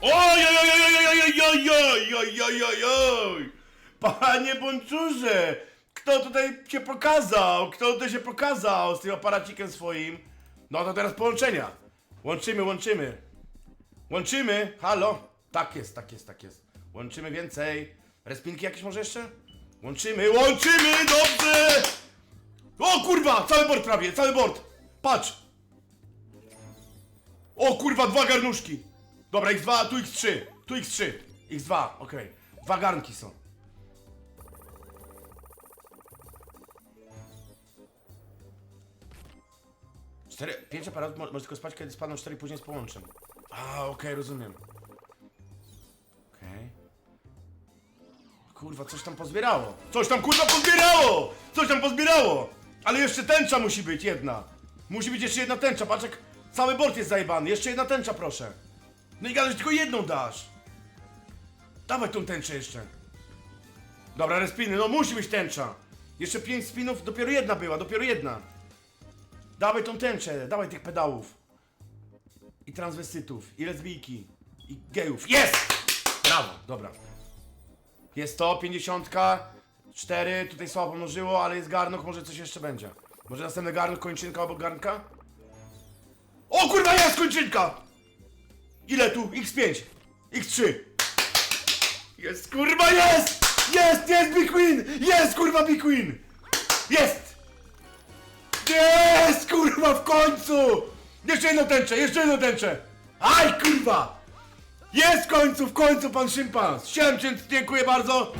Oj, oj, oj, oj, oj, oj, oj, oj, oj, oj, oj, oj. Panie Bączurze, kto tutaj się pokazał? Kto tutaj się pokazał z tym aparacikiem swoim? No to teraz połączenia. Łączymy, łączymy. Łączymy, halo? Tak jest, tak jest, tak jest. Łączymy więcej. Respinki jakieś może jeszcze? Łączymy, łączymy, dobrze! O kurwa, cały bord prawie, cały bord. Patrz. O kurwa, dwa garnuszki. Dobra, x2, tu x3, tu x3. x2, okej. Dwa garnki są. Cztery, pięć aparatów mo- może tylko spać, kiedy spadną cztery, później z połączem. A, okej, rozumiem. Okej. Kurwa, coś tam pozbierało. Coś tam kurwa pozbierało! Coś tam pozbierało! Ale jeszcze tęcza musi być jedna. Musi być jeszcze jedna tęcza, patrz jak cały bord jest zajebany. Jeszcze jedna tęcza, proszę. No i gadać, tylko jedną dasz. Dawaj tą tęczę jeszcze. Dobra, respiny, no musi być tęcza. Jeszcze pięć spinów, dopiero jedna była, dopiero jedna. Dawaj tą tęczę, dawaj tych pedałów. I transwestytów, i lesbijki, i gejów. Jest! Brawo, dobra. Jest to, 50, 4, tutaj słabo mnożyło, ale jest garnok, może coś jeszcze będzie. Może następny garnok, kończynka obok garnka? O kurwa, jest kończynka! Ile tu? X5, X3. Jest, kurwa, jest! Jest, jest Big! Jest, kurwa, Big! Jest! Jest, kurwa, w końcu! Jeszcze jedną tęczę, jeszcze jedną tęczę! Aj, kurwa! Jest w końcu, w końcu pan szympans! Siemczyn, dziękuję bardzo!